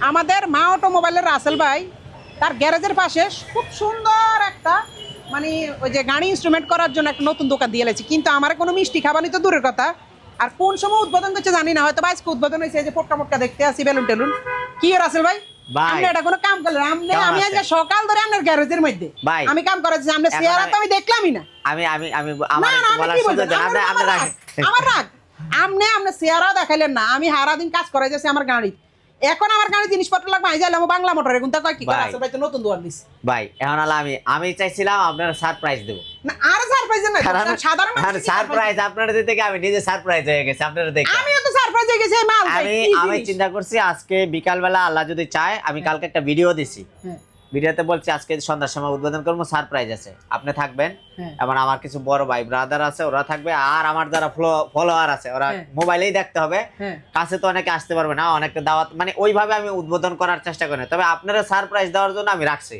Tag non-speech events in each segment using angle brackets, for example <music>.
আমাদের মা অটোমোবাইলের রাসেল ভাই তার গ্যারেজের পাশে খুব সুন্দর একটা মানে ওই যে গাড়ি ইনস্ট্রুমেন্ট করার জন্য একটা নতুন দোকান দিয়ে এলেছি। কিন্তু আমার কোনো মিষ্টি খাবারই তো দূরের কথা। আর কোন সময় উদ্বোধন করছে জানি না হয়তো আজকে উদ্বোধন হয়েছে যে পোটকা মোটকা দেখতে আসি বেলুন টেলুন। কি রাসেল ভাই। আপনি এটা কোনো কাম করলেন? আপনি আমি? আজকে সকাল ধরে আপনার গ্যারেজের মধ্যে। ভাই। আমি কাম করেছি আপনার চেহারা তো আমি- দেখলামই না। আমি আমি আমি আমার বলার সুযোগ আপনি আপনি রাগ, আমার রাগ। আমনে আমনে চেহারাও দেখাইলেন না। আমি সারা দিন কাজ করে যাচ্ছি আমার গাড়ি এখন আমার গাড়ি জিনিসপত্র লাগবে আমি যাইলাম বাংলা মোটরে। কিন্তু কয় কি করে ভাই। ভাই তো নতুন দোয়ার দিছি ভাই এখন হলো আমি আমি চাইছিলাম আপনার সারপ্রাইজ দেবো। না আর সারপ্রাইজ না সাধারণ সারপ্রাইজ আপনার দিতে কি আমি নিজে সারপ্রাইজ হয়ে গেছি আপনারা দেখে আমি তো সারপ্রাইজ হয়ে গেছি মাল আমি আমি চিন্তা করছি আজকে বিকাল বেলা আল্লাহ যদি চায় আমি কালকে একটা ভিডিও দিছি। হ্যাঁ, ভিডিওতে বলছি আজকে সন্ধ্যার সময় উদ্বোধন করব সারপ্রাইজ আছে আপনি থাকবেন হ্যাঁ। এবং আমার কিছু বড় ভাই ব্রাদার আছে ওরা থাকবে আর আমার যারা ফলোয়ার আছে ওরা হ্যাঁ। মোবাইলেই দেখতে হবে হ্যাঁ। কাছে তো অনেকে আসতে পারবে না অনেকে দাওয়াত মানে ওইভাবে আমি উদ্বোধন করার চেষ্টা করি তবে আপনারা সারপ্রাইজ দেওয়ার জন্য আমি রাখছি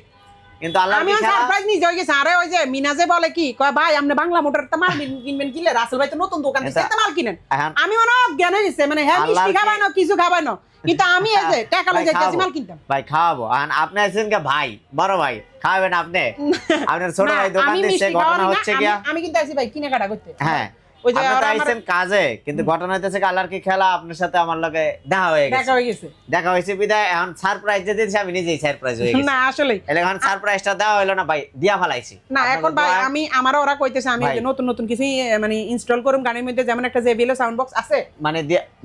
কিন্তু আল্লাহ আমিও সারপ্রাইজ নিজে হয়ে গেছি। আরে ওই যে মিনাজে বলে কি কয় ভাই আপনি বাংলা মোটর তো মাল কিনবেন কিলে রাসেল ভাই তো নতুন দোকান এটা- মাল কিনেন। আমি জ্ঞান হয়ে মানে হ্যাঁ মিষ্টি খাবাই না কিছু খাবাই না কিন্তু আমি এই যে টাকা লই ভাই, যাইতেছি মাল কিনতাম। ভাই খাওয়াবো। আর আপনি আছেন কে ভাই বড় ভাই খাওয়াবেন আপনি। <laughs> আপনার ছোট ভাই দোকান দিচ্ছে ঘটনা হচ্ছে গিয়া আমি কিন্তু আইছি ভাই কিনে কাটা করতে। হ্যাঁ। ওই যে আইছেন কাজে কিন্তু ঘটনা হইতেছে কালার কি খেলা আপনার সাথে আমার লগে দেখা হয়ে গেছে। দেখা হয়ে গেছে। দেখা হয়েছে বিদায় এখন সারপ্রাইজ যে দিয়েছি আমি নিজেই সারপ্রাইজ হয়ে গেছি। না আসলে এলে এখন সারপ্রাইজটা দেওয়া হইল না ভাই দিয়া ফেলাইছি। না এখন ভাই আমি আমার ওরা কইতেছে আমি নতুন নতুন কিছু মানে ইনস্টল করুম গাড়ির মধ্যে যেমন একটা জেবিএল সাউন্ড বক্স আছে। মানে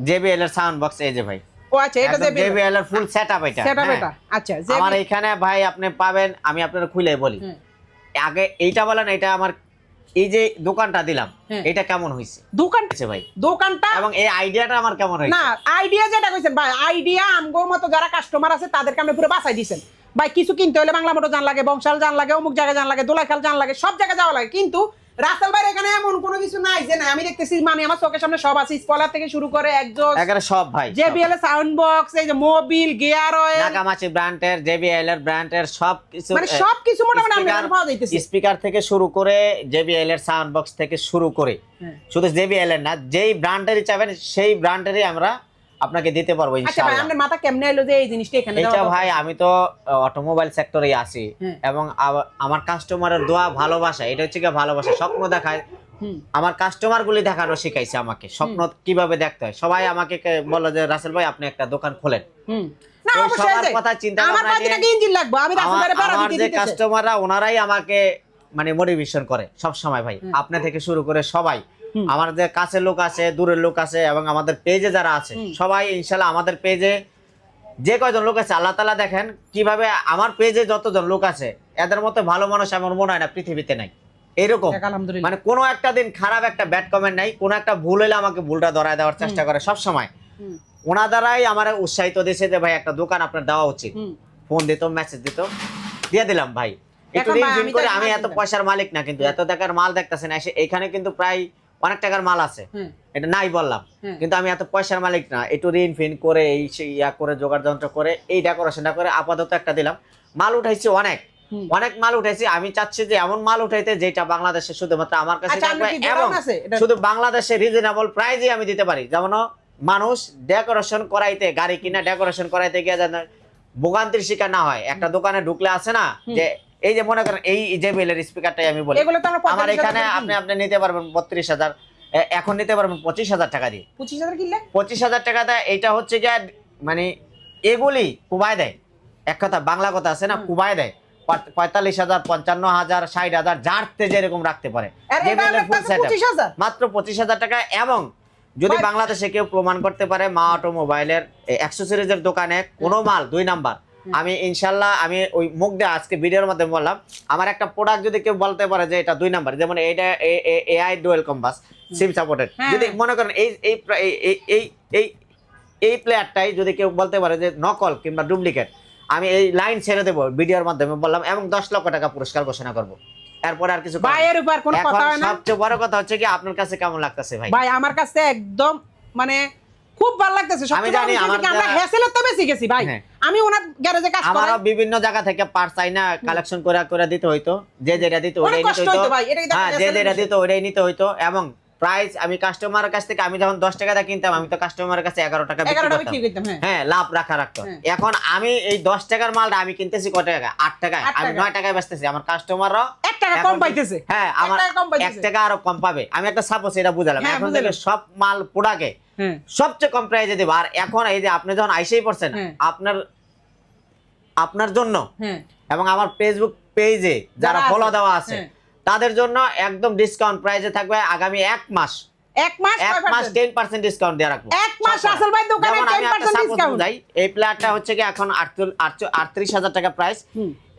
জেবিএল এর সাউন্ড বক্স এই যে ভাই। ও আচ্ছা এটা জেবিএল এর ফুল সেটআপ এটা সেটা হ্যাঁ। বেটা আচ্ছা আমার এখানে ভাই আপনি পাবেন আমি আপনার খুলে বলি। আগে এইটা বলেন এটা আমার এই যে দোকানটা দিলাম হ্যাঁ। এটা কেমন হয়েছে? দোকান হয়েছে ভাই? দোকানটা এবং এই আইডিয়াটা আমার কেমন হয়েছে? না আইডিয়া যেটা কইছেন ভাই আইডিয়া আমগো মতো যারা কাস্টমার আছে তাদেরকে আপনি পুরো বাঁচাই দিছেন। ভাই কিছু কিনতে হলে বাংলা মোটর জান লাগে বংশাল জান লাগে অমুক জায়গায় জান লাগে দোলাইখাল জান লাগে সব জায়গায় যাওয়া লাগে। কিন্তু রাসেল ভাই এখানে এমন কোনো কিছু নাই যে না আমি দেখতেছি মানে আমার চোখের সামনে সব আছে স্পলার থেকে শুরু করে একজোস এখানে সব ভাই জেবিএল সাউন্ড বক্স এই যে মোবিল গিয়ার অয়েল নাকামাচি ব্র্যান্ডের জেবিএল এর ব্র্যান্ডের সব কিছু মানে সব কিছু মোটামুটি আমি পাওয়া যাইতেছে। স্পিকার থেকে শুরু করে জেবিএল এর সাউন্ড বক্স থেকে শুরু করে। হ্যাঁ। শুধু জেবিএল এর না যেই ব্র্যান্ডেরই চাবেন সেই ব্র্যান্ডেরই আমরা আপনাকে দিতে পারব আচ্ছা ভাই ইনশাআল্লাহ। আপনার মাথা কেমনে এলো যে এই জিনিসটা এখানে এটা ভাই আমি তো অটোমোবাইল সেক্টরে আছি হ্যাঁ। এবং আমার কাস্টমারের দোয়া ভালোবাসা এটা হচ্ছে কি ভালোবাসা স্বপ্ন দেখায়। আমার কাস্টমার গুলি দেখানো শিখাইছে আমাকে স্বপ্ন কীভাবে দেখতে হয়। সবাই আমাকে বলে যে রাসেল ভাই আপনি একটা দোকান খোলেন। সবার কথা চিন্তা আমার যে কাস্টমাররা ওনারাই আমাকে মানে মোটিভেশন করে সব সময় ভাই আপনি থেকে শুরু করে সবাই। যে কাছের লোক আছে দূরের লোক আছে এবং আমাদের পেজে যারা আছে সবাই ইনশাল্লাহ আমাদের পেজে যে কয়জন লোক আছে আল্লাহ তালা দেখেন কীভাবে আমার পেজে যতজন লোক আছে এদের মতো ভালো মানুষ আমার মনে হয় না পৃথিবীতে নাই। এরকম। মানে কোনো একটা দিন খারাপ একটা ব্যাড কমেন্ট নাই কোনো একটা ভুল হলে আমাকে ভুলটা ধরায় দেওয়ার চেষ্টা করে সব সময়। ওনা দ্বারাই আমার উৎসাহিত দিয়েছে যে ভাই একটা দোকান আপনার দেওয়া উচিত। ফোন দিত মেসেজ দিত। দিয়ে দিলাম ভাই। আমি এত পয়সার মালিক না কিন্তু এত টাকার মাল দেখতেছেন এখানে কিন্তু প্রায় অনেক টাকার মাল আছে। এটা নাই বললাম। কিন্তু আমি এত পয়সার মালিক না একটু ঋণ ফিন করে এই ইয়া করে জোগাড় যন্ত্র করে এই ডেকোরেশনটা করে আপাতত একটা দিলাম। মাল উঠাইছি অনেক। অনেক মাল উঠাইছি। আমি চাচ্ছি যে এমন মাল উঠাইতে যেটা বাংলাদেশে শুধুমাত্র আমার কাছে আচ্ছা, থাকবে এবং শুধু বাংলাদেশে রিজনেবল প্রাইজে আমি দিতে পারি। যেমন মানুষ ডেকোরেশন করাইতে গাড়ি কিনা ডেকোরেশন করাইতে গিয়ে যেন ভোগান্তির শিকার না হয়। একটা দোকানে ঢুকলে আছে না যে এই যে মনে করেন এই বেলের স্পিকারটাই আমি বলি এগুলো তো আমরা এখানে আপনি আপনি নিতে পারবেন বত্রিশ হাজার এখন নিতে পারবেন পঁচিশ হাজার টাকা দিয়ে। পঁচিশ হাজার কিনলে? পঁচিশ হাজার টাকা দেয় এইটা হচ্ছে গিয়ে মানে এগুলি কুবায় দেয়। এক কথা বাংলা কথা আছে না কুবায় দেয়। পঁয়তাল্লিশ হাজার পঞ্চান্ন হাজার ষাট হাজার যারতে যেরকম রাখতে পারে। আর যে এটা বেলের আমার full কাছে setup। 25,000 মাত্র পঁচিশ হাজার টাকা এবং যদি বাংলাদেশে কেউ প্রমাণ করতে পারে মা অটোমোবাইলের একশো সিরিজের দোকানে কোনো মাল দুই নাম্বার আমি ইনশাল্লাহ আমি ওই মুখ দিয়ে আজকে ভিডিওর মাধ্যমে বললাম আমার একটা প্রোডাক্ট যদি কেউ বলতে পারে যে এটা দুই নাম্বার যেমন এটা এআই ডুয়েল কম্বাস সিম সাপোর্টেড। যদি মনে করেন এই এই এই এই এই এই এই প্লেয়ারটাই যদি কেউ বলতে পারে যে নকল কিংবা ডুপ্লিকেট আমি এই লাইন ছেড়ে দেবো ভিডিওর মাধ্যমে বললাম এবং দশ লক্ষ টাকা পুরস্কার ঘোষণা করব। এরপরে আর কিছু ভাইয়ের উপর কোনো কথা হয় না? সবচেয়ে বড় কথা হচ্ছে কি আপনার কাছে কেমন লাগতেছে ভাই? ভাই আমার কাছে একদম মানে খুব ভালো লাগতেছে। আমি জানি আমার আমরা হ্যাসেলের তো বেশি গেছি ভাই। হ্যাঁ। আমি ওনার গ্যারেজে কাজ করি আমারও বিভিন্ন জায়গা থেকে পার্টস আইনা কালেকশন করে করে দিতে হইতো। যে যেটা দিত ওটাই নিতে হইতো হ্যাঁ যে যেটা না দিত ওটাই নিতে হইতো। এবং প্রাইস আমি কাস্টমারের কাছ থেকে আমি যখন দশ টাকা কিনতাম আমি তো কাস্টমারের কাছে এগারো টাকা বিক্রি করতাম। বিক্রি করতাম হ্যাঁ। হ্যাঁ লাভ রাখা রাখতো। হ্যাঁ। এখন আমি এই দশ টাকার মালটা আমি কিনতেছি কত টাকা? আট টাকায়। আমি। নয় টাকায় বেচতেছি। আমার কাস্টমাররাও এক টাকা কম পাইতেছে। হ্যাঁ আমার এক টাকা আরও কম পাবে। আমি একটা সাপোজ এটা বুঝালাম। এখন থেকে সব মাল পোড়াকে সবচেয়ে কম প্রাইজে দেবো আর এখন এই যে আপনি যখন আইসেই পড়ছেন হ্যাঁ। আপনার আপনার জন্য হ্যাঁ এবং আমার ফেসবুক পেজে যারা ফলো দেওয়া আছে হ্যাঁ। তাদের জন্য একদম ডিসকাউন্ট প্রাইজে থাকবে আগামী এক মাস এক মাস এক মাস percent? টেন পার্সেন্ট ডিসকাউন্ট দিয়ে রাখব এক মাস রাসেল ভাই দোকানে যেমন আমি একটা 10% ডিসকাউন্ট এই প্লেয়ারটা হচ্ছে কি এখন আটত্রিশ হাজার টাকা প্রাইস।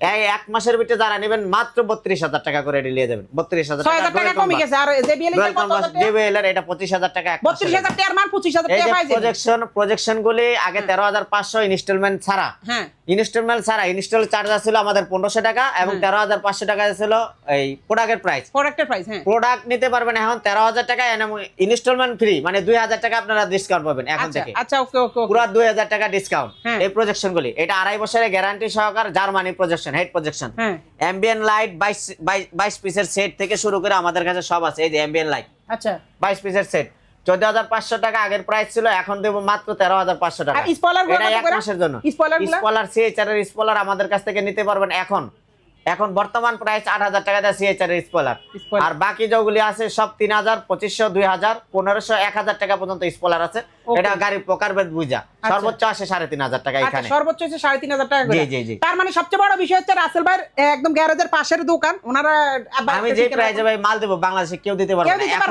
এই এক মাসের ভিতরে যারা নেবেন মাত্র বত্রিশ হাজার টাকা করে নিয়ে যাবেন। বত্রিশ হাজার টাকা কমে গেছে আর জেবিএল জেবিএল এটা পঁচিশ হাজার টাকা বত্রিশ হাজার টাকার পঁচিশ হাজার টাকা প্রজেকশন প্রজেকশন গুলি আগে তেরো হাজার পাঁচশো ইনস্টলমেন্ট ছাড়া। হ্যাঁ। ইনস্টলমেন্ট ছাড়া ইনস্টল চার্জ ছিল আমাদের পনেরোশো টাকা এবং হ্যাঁ। তেরো হাজার পাঁচশো টাকা ছিল এই প্রোডাক্টের প্রাইস প্রোডাক্টের প্রাইস হ্যাঁ। প্রোডাক্ট নিতে পারবেন এখন তেরো হাজার টাকা ইনস্টলমেন্ট ফ্রি মানে দুই হাজার টাকা আপনারা ডিসকাউন্ট পাবেন এখন আচ্ছা থেকে। আচ্ছা ওকে ওকে পুরো দুই হাজার টাকা ডিসকাউন্ট হ্যাঁ। এই প্রজেকশন গুলি এটা আড়াই বছরের guarantee সহকার Germany projection head projection ambient light বাইশ বাইশ পিসের সেট থেকে শুরু করে আমাদের কাছে সব আছে। এই যে অ্যাম্বিয়েন্ট লাইট আচ্ছা। বাইশ পিসের সেট চোদ্দ হাজার পাঁচশো টাকা আগের প্রাইস ছিল এখন দেব মাত্র তেরো হাজার পাঁচশো টাকা। স্পয়লারগুলো এক মাসের জন্য। স্পয়লার স্পয়লার স্পলার সিএইচআর এর স্পলার আমাদের কাছ থেকে নিতে পারবেন এখন। এখন বর্তমান প্রাইস আট হাজার টাকা দেয় সিএইচআর এর স্পলার আর বাকি যেগুলি আছে সব তিন হাজার পঁচিশশো দুই হাজার পনেরোশো এক হাজার টাকা পর্যন্ত স্পলার আছে। এটা গাড়ির প্রকারভেদ বুঝা। সর্বোচ্চ আসে সাড়ে তিন হাজার টাকা আচ্ছা এখানে। সর্বোচ্চ হচ্ছে সাড়ে তিন হাজার টাকা জি, জি, জি। তার মানে সবচেয়ে বড় বিষয় হচ্ছে রাসেল ভাইয়ের একদম গ্যারেজের পাশের দোকান। ওনারা আমি যে প্রাইজে ভাই মাল দেবো বাংলাদেশে কেউ দিতে পারবে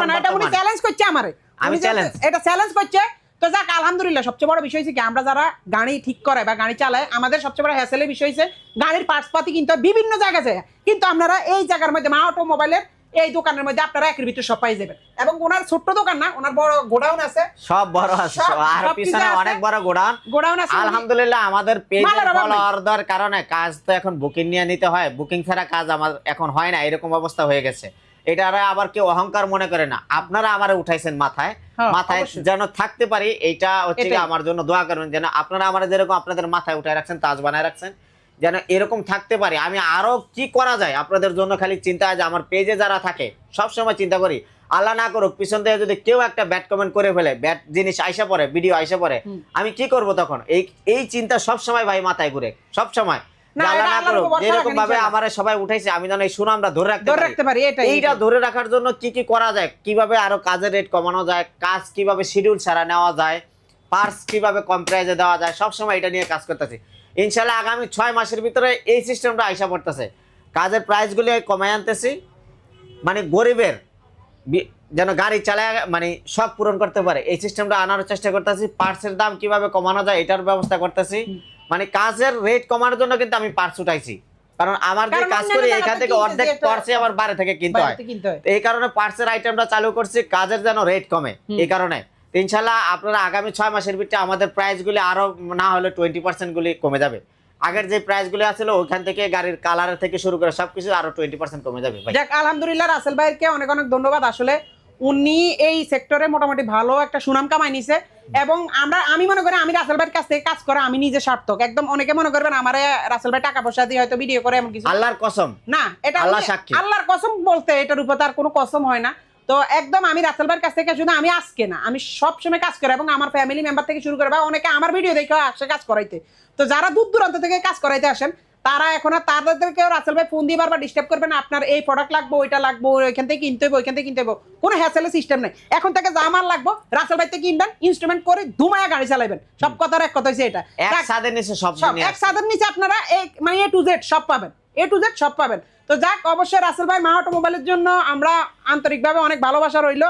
না এটা উনি চ্যালেঞ্জ করছে আমারে। আমি চ্যালেঞ্জ এটা চ্যালেঞ্জ করছে তো যাক আলহামদুলিল্লাহ সবচেয়ে বড় বিষয় হচ্ছে কি আমরা যারা গাড়ি ঠিক করে বা গাড়ি চালায় আমাদের সবচেয়ে বড় হ্যাসেলের বিষয় হচ্ছে গাড়ির পার্টস পাতি কিন্তু বিভিন্ন জায়গা যায়। কিন্তু আপনারা এই জায়গার মধ্যে মা অটোমোবাইলের এই দোকানের মধ্যে আপনারা একের ভিতরে সব পাই যাবেন। এবং ওনার ছোট্ট দোকান না ওনার বড় গোডাউন আছে। সব বড় আছে আর পিছনে অনেক বড় গোডাউন। গোডাউন আছে। আলহামদুলিল্লাহ আমাদের অভাব ফলোয়ারদের কারণে কাজ তো এখন বুকিং নিয়ে নিতে হয়। বুকিং ছাড়া কাজ আমার এখন হয় না এরকম অবস্থা হয়ে গেছে। এটা আবার কেউ অহংকার মনে করে না। আপনারা আমারে উঠাইছেন মাথায়। হ্যাঁ, মাথায় যেন থাকতে পারি এইটা হচ্ছে আমার জন্য দোয়া করবেন যেন আপনারা আমার যেরকম আপনাদের মাথায় উঠায় রাখছেন তাজ বানায় রাখছেন যেন এরকম থাকতে পারি। আমি আরও কি করা যায়? আপনাদের জন্য খালি চিন্তা যে আমার পেজে যারা থাকে সব সময় চিন্তা করি আল্লাহ না করুক পিছন থেকে যদি কেউ একটা ব্যাড কমেন্ট করে ফেলে ব্যাড জিনিস আইসা পড়ে ভিডিও আইসা পড়ে আমি কি করব তখন? এই এই চিন্তা সব সময় ভাই মাথায় ঘুরে সব সময় যেরকম ভাবে। আমার সবাই উঠাইছে আমি যেন এই সুনামটা ধরে রাখতে ধরে রাখতে পারি এটাই এইটা ধরে রাখার জন্য কি কি করা যায় কীভাবে আরও কাজের রেট কমানো যায় কাজ কীভাবে শিডিউল ছাড়া নেওয়া যায় পার্স কীভাবে কম প্রাইজে দেওয়া যায় সব সময় এটা নিয়ে কাজ করতেছি। ইনশাল্লাহ আগামী ছয় মাসের ভিতরে এই সিস্টেমটা আইসা পড়তেছে। কাজের প্রাইসগুলি কমাই আনতেছি মানে গরিবের যেন গাড়ি চালায় মানে শখ পূরণ করতে পারে। এই সিস্টেমটা আনার চেষ্টা করতেছি পার্টসের দাম কীভাবে কমানো যায় এটার ব্যবস্থা করতেছি। মানে কাজের রেট কমানোর জন্য কিন্তু আমি পার্টস উঠাইছি। কারণ আমার যে কাজ করি এখান থেকে অর্ধেক পার্সে আবার বাইরে থেকে কিনতে হয়। এই কারণে পার্টসের আইটেমটা চালু করছি কাজের যেন রেট কমে। এই কারণে। ইনশাল্লাহ আপনারা আগামী ছয় মাসের ভিতরে আমাদের প্রাইসগুলি আরও না হলে টোয়েন্টি পার্সেন্ট গুলি কমে যাবে। আগের যে প্রাইসগুলি আছিল ওইখান থেকে গাড়ির কালার থেকে শুরু করে সবকিছু আরও টোয়েন্টি পার্সেন্ট কমে যাবে আলহামদুলিল্লাহ রাসেল ভাইকে অনেক অনেক ধন্যবাদ। আসলে উনি এই সেক্টরে মোটামুটি ভালো একটা সুনাম কামাই নিছে। এবং আমরা আমি মনে করি আমি রাসেল ভাইয়ের কাছ থেকে কাজ করে আমি নিজে সার্থক। একদম অনেকে মনে করবেন আমার রাসেল ভাই টাকা পয়সা দিয়ে হয়তো ভিডিও করে এমন কিছু আল্লাহর কসম। না এটা আল্লাহ সাক্ষী। আল্লাহর কসম বলতে এটার উপর তার কোনো কসম হয় না। তো একদম আমি রাসেল ভাইয়ের কাছ থেকে শুধু আমি আজকে না আমি সব সময় কাজ করি এবং আমার ফ্যামিলি মেম্বার থেকে শুরু করে বা অনেকে আমার ভিডিও দেখে আসে কাজ করাইতে। তো যারা দূর দূরান্ত থেকে কাজ করাইতে আসেন তারা এখন আর তাদেরকেও রাসেল ভাই ফোন দিয়ে বারবার ডিস্টার্ব করবে না। আপনার এই প্রোডাক্ট লাগবে ওইটা লাগবে ওইখান থেকে কিনতে হবে ওইখান থেকে কিনতে হবে কোনো হ্যাসেলের সিস্টেম নেই। এখন থেকে যা মাল লাগবে রাসেল ভাই থেকে কিনবেন ইনস্ট্রুমেন্ট করে ধুমায়া গাড়ি চালাবেন সব কথার এক কথা হচ্ছে এটা। এক সাদের নিচে সব এক সাদের নিচে আপনারা এই মানে এ টু জেড সব পাবেন। এ টু জেড সব পাবেন। তো যাক অবশ্যই রাসেল ভাই মা অটোমোবাইলের জন্য আমরা আন্তরিকভাবে অনেক ভালোবাসা রইল।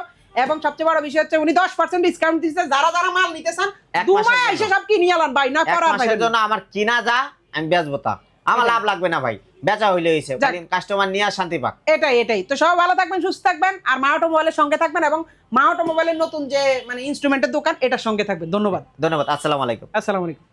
এবং সবচেয়ে বড় বিষয় হচ্ছে উনি দশ পার্সেন্ট ডিসকাউন্ট দিচ্ছে যারা যারা মাল নিতে চান এক দু মাস এসে সব কিনে আলান ভাই না করার জন্য আমার কিনা যা আমি বেচবো তা। আমার লাভ লাগবে না ভাই। বেচা হইলে হয়েছে। কাস্টমার নিয়ে আর শান্তি পাক। এটাই এটাই। তো সবাই ভালো থাকবেন সুস্থ থাকবেন আর মা অটো মোবাইলের সঙ্গে থাকবেন এবং মা অটো মোবাইলের নতুন যে মানে ইনস্ট্রুমেন্টের দোকান এটার সঙ্গে থাকবেন। ধন্যবাদ। ধন্যবাদ আসসালামু আলাইকুম। আসসালামু আলাইকুম।